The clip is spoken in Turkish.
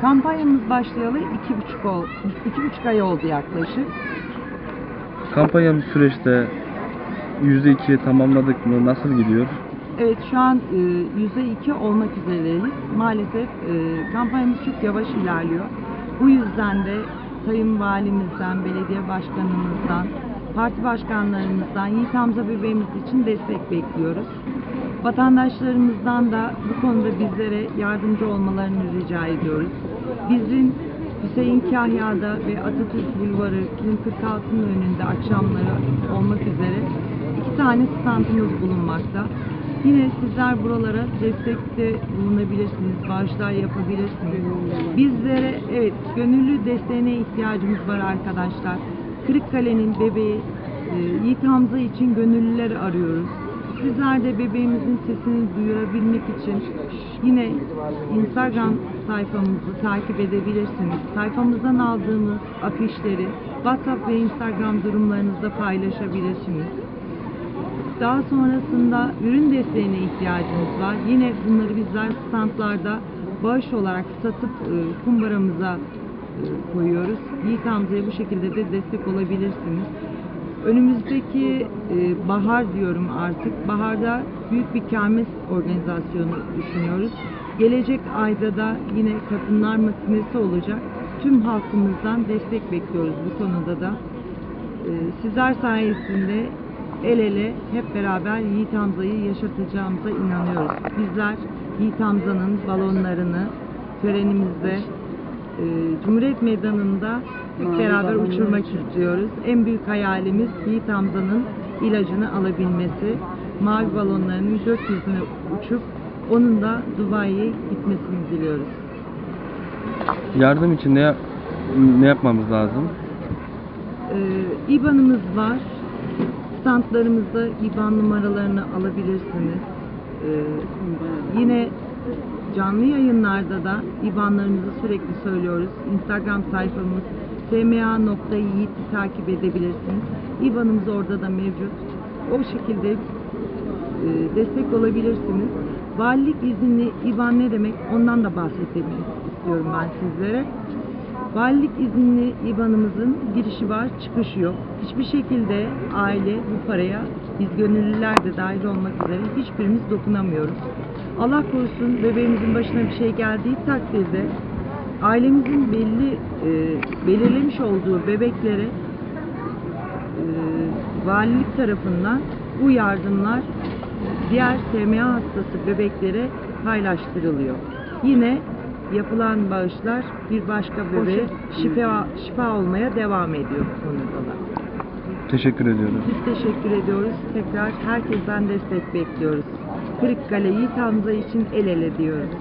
Kampanyamız başlayalı iki buçuk, ol, iki buçuk ay oldu yaklaşık. Kampanyamız süreçte %2'yi tamamladık mı? Nasıl gidiyor? Evet şu an e, yüzde iki olmak üzereyiz. Maalesef e, kampanyamız çok yavaş ilerliyor. Bu yüzden de Sayın Valimizden, belediye başkanımızdan, parti başkanlarımızdan Yiğit Hamza bebeğimiz için destek bekliyoruz. Vatandaşlarımızdan da bu konuda bizlere yardımcı olmalarını rica ediyoruz. Bizim Hüseyin Kahya'da ve Atatürk Bulvarı Kilim 46'nın önünde akşamları olmak üzere iki tane standımız bulunmakta. Yine sizler buralara destekte bulunabilirsiniz, bağışlar yapabilirsiniz. Bizlere evet gönüllü desteğine ihtiyacımız var arkadaşlar. Kırıkkale'nin bebeği e, Yiğit Hamza için gönüllüler arıyoruz. Sizler de bebeğimizin sesini duyurabilmek için yine Instagram sayfamızı takip edebilirsiniz. Sayfamızdan aldığımız afişleri WhatsApp ve Instagram durumlarınızda paylaşabilirsiniz. Daha sonrasında ürün desteğine ihtiyacımız var. Yine bunları bizler standlarda bağış olarak satıp e, kumbaramıza e, koyuyoruz. Yiğit Hamza'ya bu şekilde de destek olabilirsiniz. Önümüzdeki e, bahar diyorum artık. Baharda büyük bir kermes organizasyonu düşünüyoruz. Gelecek ayda da yine kadınlar matinesi olacak. Tüm halkımızdan destek bekliyoruz bu konuda da. Ee, Sizler sayesinde el ele hep beraber Yiğit Hamza'yı yaşatacağımıza inanıyoruz. Bizler Yiğit Hamza'nın balonlarını törenimizde e, Cumhuriyet Meydanı'nda hep beraber uçurmak istiyoruz. En büyük hayalimiz Yiğit Hamza'nın ilacını alabilmesi. Mavi balonlarının gökyüzüne uçup onun da Dubai'ye gitmesini diliyoruz. Yardım için ne yap- ne yapmamız lazım? Ee, İBAN'ımız var. Standlarımızda İBAN numaralarını alabilirsiniz. Ee, yine canlı yayınlarda da İBAN'larımızı sürekli söylüyoruz. Instagram sayfamız sma.yiğit'i takip edebilirsiniz. İBAN'ımız orada da mevcut. O şekilde e, destek olabilirsiniz. Valilik izinli İBAN ne demek? Ondan da bahsetmek istiyorum ben sizlere. Valilik izinli İBAN'ımızın girişi var, çıkışı yok. Hiçbir şekilde aile bu paraya, biz gönüllüler de dahil olmak üzere hiçbirimiz dokunamıyoruz. Allah korusun bebeğimizin başına bir şey geldiği takdirde ailemizin belli e, belirlemiş olduğu bebeklere e, valilik tarafından bu yardımlar diğer SMA hastası bebeklere paylaştırılıyor. Yine yapılan bağışlar bir başka bebeğe şifa, şifa olmaya devam ediyor bu konuda da. Teşekkür ediyoruz. Biz teşekkür ediyoruz. Tekrar herkesten destek bekliyoruz. Kırıkkale Yiğit Hamza için el ele diyoruz.